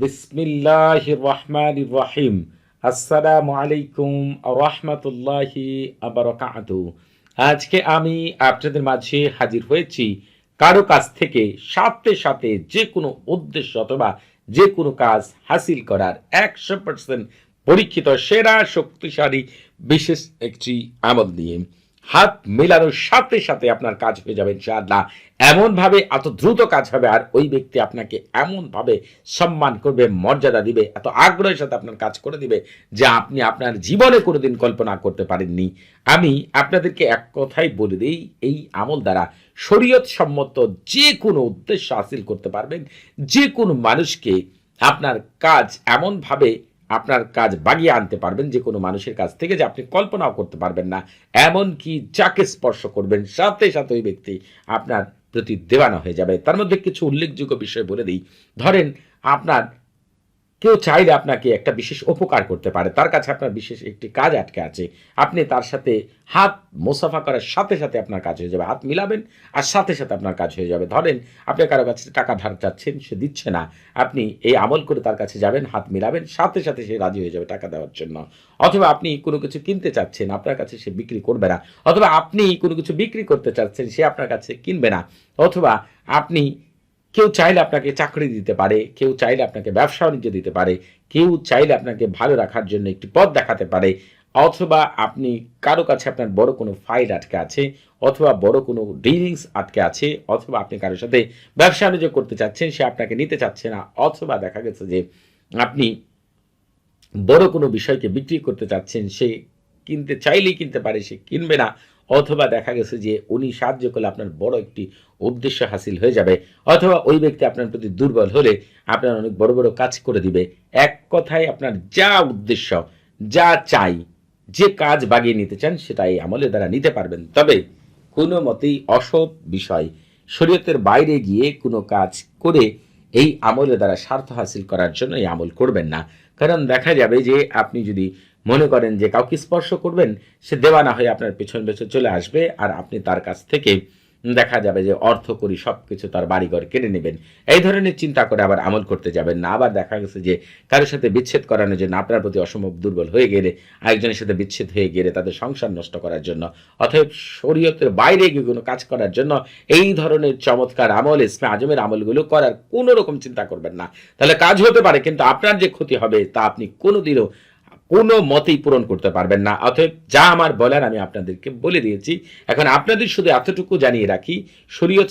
বিসমিল্লাহ রহমান রহিম আসসালামু আলাইকুম রহমতুল্লাহি আবরকাত। আজকে আমি আপনাদের মাঝে হাজির হয়েছি কারও কাছ থেকে সাথে সাথে যে কোনো উদ্দেশ্য অথবা যে কোনো কাজ হাসিল করার একশো পার্সেন্ট পরীক্ষিত, সেরা, শক্তিশালী, বিশেষ একটি আমল নিয়ে। হাত মেলানোর সাথে সাথে আপনার কাজ হয়ে যাবে ইনশাআল্লাহ। এমন ভাবে এত দ্রুত কাজ হবে আর ওই ব্যক্তি আপনাকে এমন ভাবে সম্মান করবে, মর্যাদা দিবে, এত আগ্রহের সাথে আপনার কাজ করে দিবে যা আপনি আপনার জীবনে কোনোদিন কল্পনা করতে পারেননি। আমি আপনাদেরকে এক কথাই বলে দিই, এই আমল দ্বারা শরীয়ত সম্মত যে কোনো উদ্দেশ্য হাসিল করতে পারবেন। যে কোনো মানুষকে আপনার কাজ এমনভাবে আপনার কাজ বাগিয়ে আনতে পারবেন যে কোনো মানুষের কাছ থেকে যে আপনি কল্পনাও করতে পারবেন না। এমন কি যাকে স্পর্শ করবেন, সাথে সাথে ওই ব্যক্তি আপনার প্রতি দেওয়ানো হয়ে যাবে। তার মধ্যে কিছু উল্লেখযোগ্য বিষয় বলে দিই। ধরেন, আপনার কেউ চাইলে আপনাকে একটা বিশেষ উপকার করতে পারে। তার কাছে আপনার বিশেষ একটি কাজ আটকে আছে। আপনি তার সাথে হাত মোসাফা করার সাথে সাথে আপনার কাজ হয়ে যাবে। হাত মিলাবেন আর সাথে সাথে আপনার কাজ হয়ে যাবে। ধরেন, আপনি কারও কাছে টাকা ধার চাচ্ছেন, সে দিচ্ছে না। আপনি এই আমল করে তার কাছে যাবেন, হাত মিলাবেন, সাথে সাথে সে রাজি হয়ে যাবে টাকা দেওয়ার জন্য। অথবা আপনি কোনো কিছু কিনতে চাচ্ছেন, আপনার কাছে সে বিক্রি করবে না। অথবা আপনি কোনো কিছু বিক্রি করতে চাচ্ছেন, সে আপনার কাছে কিনবে না। অথবা আপনি কেউ চাইলে আপনাকে চাকরি দিতে পারে, কেউ চাইলে আপনাকে ব্যবসা বাণিজ্য দিতে পারে, কেউ চাইলে আপনাকে ভালো রাখার জন্য একটি পথ দেখাতে পারে, অথবা আপনি কারও কাছে আপনার বড় কোনো ফাইল আটকে আছে, অথবা বড় কোনো ডিলিংস আটকে আছে, অথবা আপনি কারোর সাথে ব্যবসা বাণিজ্য করতে চাচ্ছেন, সে আপনাকে নিতে চাচ্ছে না, অথবা দেখা গেছে যে আপনি বড় কোনো বিষয়কে বিক্রি করতে চাচ্ছেন, সে কিনতে চাইলেই কিনতে পারে, সে কিনবে না অথবা দেখা গেছে যে উনি সাহায্য করলে আপনার বড় একটি উদ্দেশ্য হাসিল হয়ে যাবে, অথবা ওই ব্যক্তি আপনার প্রতি দুর্বল হলে আপনার অনেক বড় বড় কাজ করে দিবে। এক কথায় আপনার যা উদ্দেশ্য, যা চাই, যে কাজ বাগিয়ে নিতে চান সেটা এই আমলের দ্বারা নিতে পারবেন। তবে কোনো মতেই অসৎ বিষয়, শরীয়তের বাইরে গিয়ে কোনো কাজ করে এই আমলের দ্বারা স্বার্থ হাসিল করার জন্য এই আমল করবেন না। কারণ দেখা যাবে যে আপনি যদি মনে করেন যে কাউকে স্পর্শ করবেন, সে দেওয়ানা হয়ে আপনার পেছন পেছন চলে আসবে আর আপনি তার কাছ থেকে দেখা যাবে যে অর্থ করি সব কিছু তার বাড়িঘর কেড়ে নেবেন। এই ধরনের চিন্তা করে আবার আমল করতে যাবেন না। আবার দেখা গেছে যে কারোর সাথে বিচ্ছেদ করানোর জন্য আপনার প্রতি অসম্ভব দুর্বল হয়ে গেলে আরেকজনের সাথে বিচ্ছেদ হয়ে গেলে তাদের সংসার নষ্ট করার জন্য, অতএব শরীয়তের বাইরে গিয়ে কোনো কাজ করার জন্য এই ধরনের চমৎকার আমল, ইসমে আজমের আমলগুলো করার কোনো রকম চিন্তা করবেন না। তাহলে কাজ হতে পারে, কিন্তু আপনার যে ক্ষতি হবে তা আপনি কোনোদিনও কোনো মতেই পূরণ করতে পারবেন না। অতএব যা আমার বলার আমি আপনাদেরকে বলে দিয়েছি। এখন আপনাদের শুধু এতটুকু জানিয়ে রাখি শরীয়ত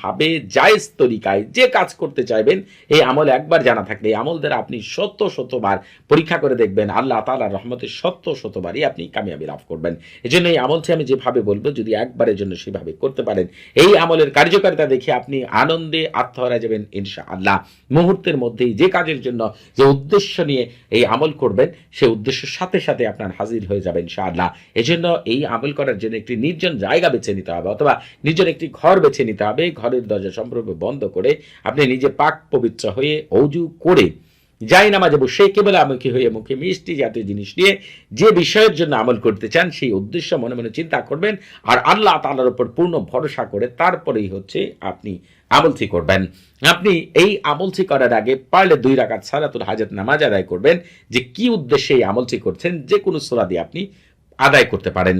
ভাবে জায়েজ তরিকায় যে কাজ করতে চাইবেন, এই আমল একবার জানা থাকলে, এই আমল দ্বারা আপনি শত শতবার পরীক্ষা করে দেখবেন, আল্লাহ তালার রহমতের শত শতবারই আপনি কামিয়াবি লাভ করবেন। এই জন্য এই আমলটি আমি যেভাবে বলব, যদি একবারের জন্য সেভাবে করতে পারেন, এই আমলের কার্যকারিতা দেখে আপনি আনন্দে আত্মহারা যাবেন ইনশা আল্লাহ মুহূর্তের মধ্যেই যে কাজের জন্য, যে উদ্দেশ্য নিয়ে এই আমল করবেন, সে উদ্দেশ্যের সাথে সাথে আপনার হাজির হয়ে যাবেন ইনশাআল্লাহ। এজন্য এই আমল করার জন্য একটি নির্জন জায়গা বেছে নিতে হবে অথবা নিজের একটি ঘর বেছে নিতে হবে। ঘরের দরজা সম্পর্কে বন্ধ করে আপনি নিজে পাক পবিত্র হয়ে অজু করে যাই নামাজে বসে কেবল আমুখী হয়ে মুখে মিষ্টি জাতীয় জিনিস নিয়ে যে বিষয়ের জন্য আমল করতে চান, সেই উদ্দেশ্য মনে মনে চিন্তা করবেন আর আল্লাহ তালার উপর পূর্ণ ভরসা করে তারপরেই হচ্ছে আপনি আমলটি করবেন। আপনি এই আমলটি করার আগে পারলে দুই রাকাত সালাতুল হাজত নামাজ আদায় করবেন। যে কি উদ্দেশ্যে এই আমলটি করছেন, যে কোনো সোলা দিয়ে আপনি আদায় করতে পারেন।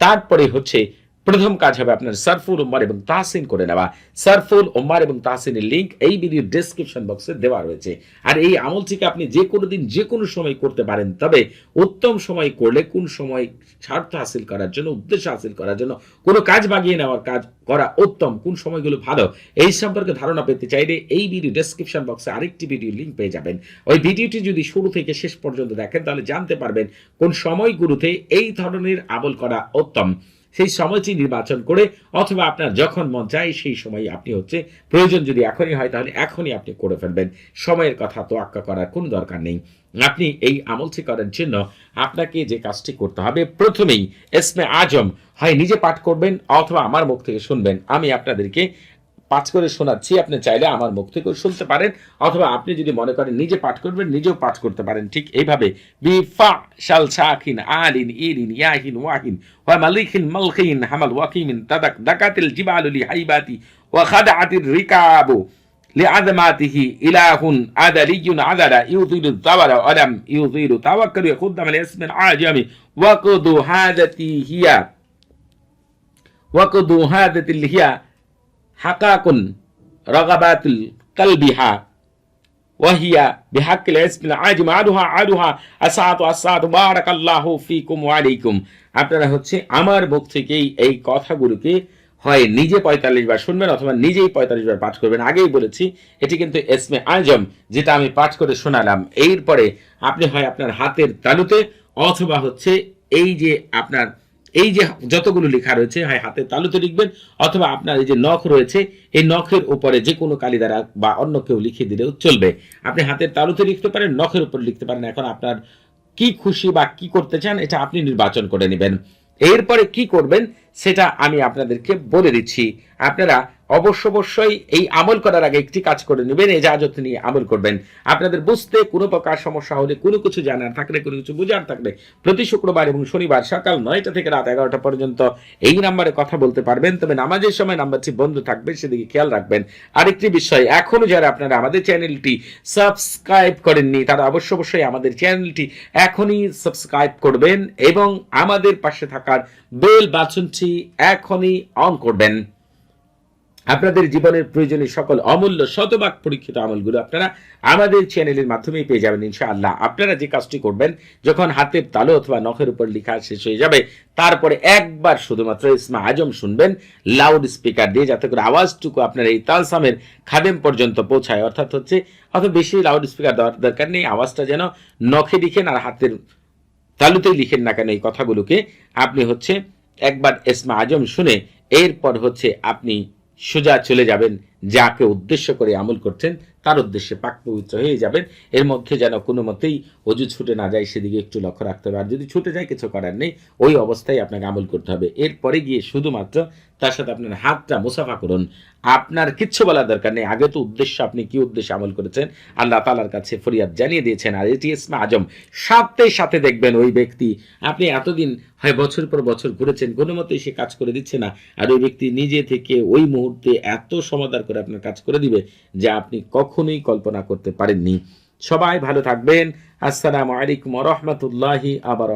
তারপরে হচ্ছে প্রথম কাজ হবে আপনার সারফুল উম্মার এবং তাহসিন করে নেওয়া। সারফুল উম্মার এবং তাহসিনের লিঙ্ক এই ভিডিও ডেসক্রিপশন বক্সে দেওয়া রয়েছে। আর এই আমলটিকে আপনি যে কোনো দিন, যে কোনো সময় করতে পারেন, তবে উত্তম সময় করলে কোন সময় স্বার্থ হাসিল করার জন্য, উদ্দেশ্য হাসিল করার জন্য, কোনো কাজ বাগিয়ে নেওয়ার কাজ করা উত্তম, কোন সময়গুলো ভালো, এই সম্পর্কে ধারণা পেতে চাইলে এই ভিডিও ডেসক্রিপশন বক্সে আরেকটি ভিডিও লিঙ্ক পেয়ে যাবেন। ওই ভিডিওটি যদি শুরু থেকে শেষ পর্যন্ত দেখেন, তাহলে জানতে পারবেন কোন সময়গুলোতে এই ধরনের আমল করা উত্তম। সেই সময়টি নির্বাচন করে, অথবা আপনার যখন মন চায় সেই সময় আপনি হচ্ছে, প্রয়োজন যদি এখনই হয় তাহলে এখনই আপনি করে ফেলবেন। সময়ের কথা তো আক্কা করার কোনো দরকার নেই। আপনি এই আমলটি করার জন্য আপনাকে যে কাজটি করতে হবে, প্রথমেই এসমে আজম হয়, নিজে পাঠ করবেন অথবা আমার মুখ থেকে শুনবেন। আমি আপনাদেরকে পাঠ করে শোনাচ্ছি আপনি চাইলে আমার মুখ থেকে শুনতে পারেন অথবা আপনি যদি মনে করেন নিজে পাঠ করবেন নিজেও পাঠ করতে পারেন ঠিক এইভাবে বি ফা শাল শাখিন আলিন ইরিন ইয়াহিন ওয়াহিন ওয়া মালিকিন মালখিন হামাল ওয়াকিমিন তাদাক দাকাতিল জিবালুলি হাইবাতি ওয়া খাদাআতির রিকাবু لعظماته إله أدلي عدل يطيل الثمر ولم يطيل توكل يقدم الاسم العاجم وقد هادتي هي وقد هادت اللي هي হাকাকুন রগাবাতুল কালবিহা। ওয়াহিয়া বিহাক্কিল ইসমিল আজিম আরুহা আরুহা আসাদু আসাদু বারাকাল্লাহু ফিকুম ওয়া আলাইকুম। আপনারা হচ্ছে আমার মুখ থেকেই এই কথাগুলোকে হয় নিজে পঁয়তাল্লিশ বার শুনবেন অথবা নিজেই পঁয়তাল্লিশ বার পাঠ করবেন। আগেই বলেছি, এটি কিন্তু এসমে আজম যেটা আমি পাঠ করে শোনালাম। এরপরে আপনি হয় আপনার হাতের তালুতে অথবা হচ্ছে এই যে আপনার এই যে যতগুলো লেখা রয়েছে, হয় হাতের তালুতে লিখবেন, অথবা আপনার এই যে নখ রয়েছে, এই নখের উপরে যে কোনো কালি দ্বারা বা অন্য কেউ লিখে দিলেও চলবে। আপনি হাতের তালুতে লিখতে পারেন, নখের উপরে লিখতে পারেন। এখন আপনার কি খুশি বা কি করতে চান, এটা আপনি নির্বাচন করে নেবেন। এরপরে কি করবেন সেটা আমি আপনাদেরকে বলে দিচ্ছি। আপনারা অবশ্য অবশ্যই এই আমল করার আগে একটি কাজ করে নেবেন, এজাজত নিয়ে আমল করবেন। আপনাদের বুঝতে কোনো প্রকার সমস্যা হলে কোনো কিছু জানার থাকলে, কোনো কিছু বোঝার থাকলে প্রতি শুক্রবার এবং শনিবার সকাল নয়টা থেকে রাত এগারোটা পর্যন্ত এই নাম্বারে কথা বলতে পারবেন। তবে নামাজের সময় নাম্বারটি বন্ধ থাকবে, সেদিকে খেয়াল রাখবেন। আরেকটি বিষয়, এখনও যারা আপনারা আমাদের চ্যানেলটি সাবস্ক্রাইব করেননি, তারা অবশ্য অবশ্যই আমাদের চ্যানেলটি এখনই সাবস্ক্রাইব করবেন এবং আমাদের পাশে থাকার বেল বাটনটি এখনই অন করবেন। আপনাদের জীবনের প্রয়োজনীয় সকল অমূল্য শতভাগ পরীক্ষিত আমলগুলো আপনারা আমাদের চ্যানেলের মাধ্যমেই পেয়ে যাবেন, ইনশাআল্লাহ। আপনারা যে কাজটি করবেন, যখন হাতের তালু অথবা নখের উপর লেখা শেষ হয়ে যাবে, তারপরে একবার শুধুমাত্র ইসমা আজম শুনবেন লাউড স্পিকার দিয়ে যাতে করে আওয়াজটুকু আপনার এই তালসামের খাদেম পর্যন্ত পৌঁছায়। অর্থাৎ হচ্ছে, অত বেশি লাউড স্পিকার দেওয়ার দরকার নেই, আওয়াজটা যেন নখে লিখেন আর হাতের তালুতেই লিখেন না কেন এই কথাগুলোকে, আপনি হচ্ছে একবার এসমা আজম শুনে এরপর হচ্ছে আপনি সোজা চলে যাবেন, যাকে উদ্দেশ্য করে আমল করছেন। তার উদ্দেশ্যে পাক পবিত্র হয়ে যাবেন? এর মধ্যে যেন কোনো মতেই অজু ছুটে না যায়, সেদিকে একটু লক্ষ্য রাখতে হবে। আর যদি ছুটে যায়, কিছু করার নেই। ওই অবস্থায় আপনাকে আমল করতে হবে। এরপরে গিয়ে শুধুমাত্র তার সাথে আপনার হাতটা মুসাফা করুন। আপনার কিচ্ছু বলার দরকার নেই। আগে তো উদ্দেশ্য, আপনি কি উদ্দেশ্যে আমল করেছেন? আল্লাহ তালার কাছে ফরিয়াদ জানিয়ে দিয়েছেন। আর এটি ইসমা আজম। সাথে সাথে দেখবেন ওই ব্যক্তি, আপনি এতদিন হয় বছর পর বছর ঘুরেছেন, কোনো মতেই সে কাজ করে দিচ্ছে না। আর ওই ব্যক্তি নিজে থেকে ওই মুহূর্তে এত সমাধান করে আপনার কাজ করে দিবে যে আপনি কখনোই কল্পনা করতে পারেননি। সবাই ভালো থাকবেন। আসসালামু আলাইকুম রহমতুল্লাহি আবার